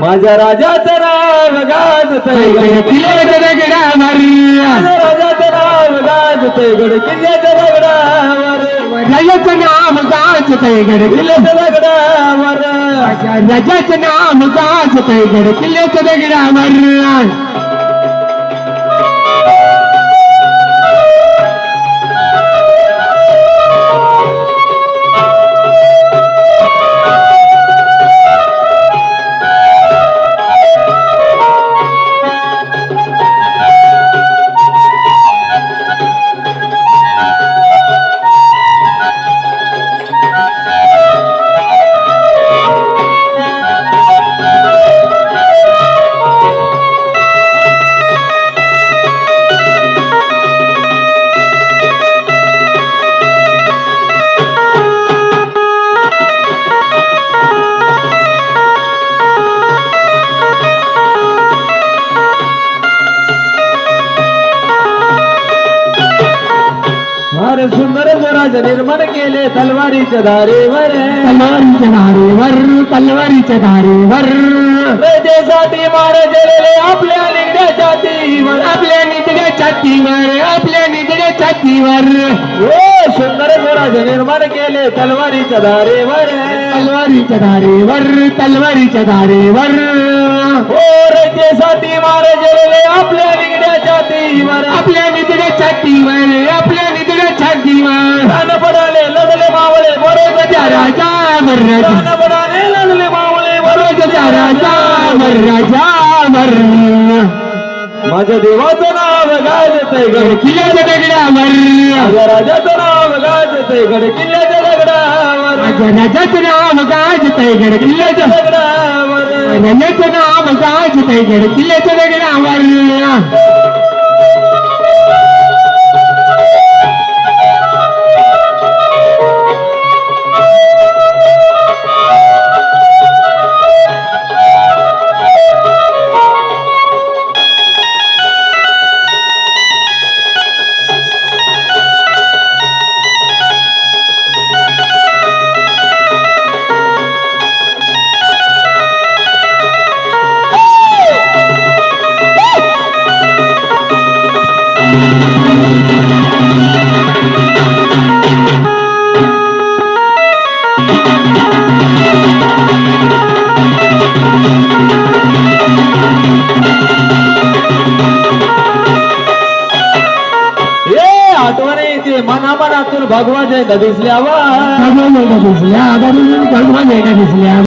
माझ्या राजाचं नाव माझ्या राजाचं नाव गाजतय गड राजाचं नाव गाजतय गड किल्ल्याच्या दगडावर राजाचं नाव गाजतय गड किल्ल्याच्या दगडावर सुंदर स्वराज निर्माण केले तलवारीच्या धारेवर तलवारीच्या धारेवर तलवारीच्या धारेवर प्रजेसाठी मार गेलेले आपल्या निगड्याच्या छातीवर आपल्या निधड्या छातीवर आपल्या निधड्या छातीवर हो सुंदर स्वराज निर्माण केले तलवारीच्या धारेवर तलवारीच्या धारेवर तलवारीच्या धारेवर हो रजेसाठी मार गेलेले आपल्या निगड्याच्या छातीवर आपल्या निधड्या छातीवर राजावर राजा प्राण पडाले लढले मावळे बरोबर त्या राजावर राजावर माझ्या देवाचं नाव गाजतय गड किल्ल्याच्या दगडावर माझ्या राजाचं नाव गाजतय गड किल्ल्याच्या दगडावर माझ्या राजाचं नाव गाजतय गड किल्ल्याच्या दगडावर राजाचं नाव गाजतय गड किल्ल्याच्या दगडावर ભગવાન જય ગધીસલ્યા ભગવાન જય ગધીસલ્યા ભગવાન જય ગધીસલ્યા